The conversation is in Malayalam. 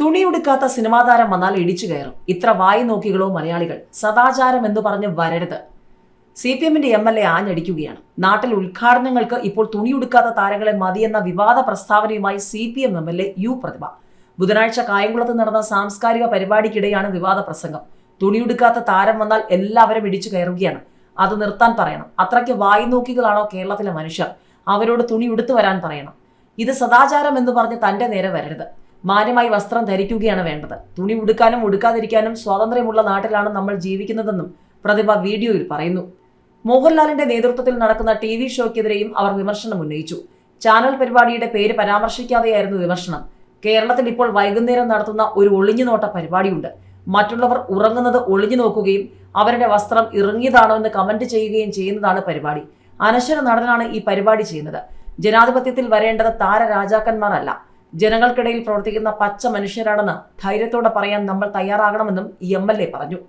തുണിയുടുക്കാത്ത സിനിമാ താരം വന്നാൽ ഇടിച്ചു കയറും. ഇത്ര വായി നോക്കികളോ മലയാളികൾ. സദാചാരം എന്ന് പറഞ്ഞ് വരരുത്. സി പി എമ്മിന്റെ എം എൽ എ ആഞ്ഞടിക്കുകയാണ്. നാട്ടിൽ ഉദ്ഘാടനങ്ങൾക്ക് ഇപ്പോൾ തുണിയുടുക്കാത്ത താരങ്ങളെ മതിയെന്ന വിവാദ പ്രസ്താവനയുമായി C P M M L A U Prathibha. ബുധനാഴ്ച കായംകുളത്ത് നടന്ന സാംസ്കാരിക പരിപാടിക്കിടെയാണ് വിവാദ പ്രസംഗം. തുണിയുടുക്കാത്ത താരം വന്നാൽ എല്ലാവരും ഇടിച്ചു കയറുകയാണ്. അത് നിർത്താൻ പറയണം. അത്രയ്ക്ക് വായി നോക്കികളാണോ കേരളത്തിലെ മനുഷ്യർ? അവരോട് തുണി ഉടുത്തു വരാൻ പറയണം. ഇത് സദാചാരം എന്ന് പറഞ്ഞ് തന്റെ നേരെ വരരുത്. മാന്യമായി വസ്ത്രം ധരിക്കുകയാണ് വേണ്ടത്. തുണി ഉടുക്കാനും ഉടുക്കാതിരിക്കാനും സ്വാതന്ത്ര്യമുള്ള നാട്ടിലാണ് നമ്മൾ ജീവിക്കുന്നതെന്നും പ്രതിഭ വീഡിയോയിൽ പറയുന്നു. മോഹൻലാലിന്റെ നേതൃത്വത്തിൽ നടക്കുന്ന ടി വി ഷോയ്ക്കെതിരെയും അവർ വിമർശനം ഉന്നയിച്ചു. ചാനൽ പരിപാടിയുടെ പേര് പരാമർശിക്കാതെയായിരുന്നു വിമർശനം. കേരളത്തിൽ ഇപ്പോൾ വൈകുന്നേരം നടത്തുന്ന ഒരു ഒളിഞ്ഞുനോട്ട പരിപാടിയുണ്ട്. മറ്റുള്ളവർ ഉറങ്ങുന്നത് ഒളിഞ്ഞു നോക്കുകയും അവരുടെ വസ്ത്രം ഇറങ്ങിയതാണോ എന്ന് കമന്റ് ചെയ്യുകയും ചെയ്യുന്നതാണ് പരിപാടി. അനശ്വര നടനാണ് ഈ പരിപാടി ചെയ്യുന്നത്. ജനാധിപത്യത്തിൽ വരേണ്ടത് താരരാജാക്കന്മാരല്ല ജനങ്ങൾക്കിടയിൽ പ്രവർത്തിക്കുന്ന പച്ച മനുഷ്യരാണെന്ന് ധൈര്യത്തോടെ പറയാൻ നമ്മൾ തയ്യാറാകണമെന്നും എം എൽ എ പറഞ്ഞു.